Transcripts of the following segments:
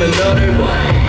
나는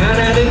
하나는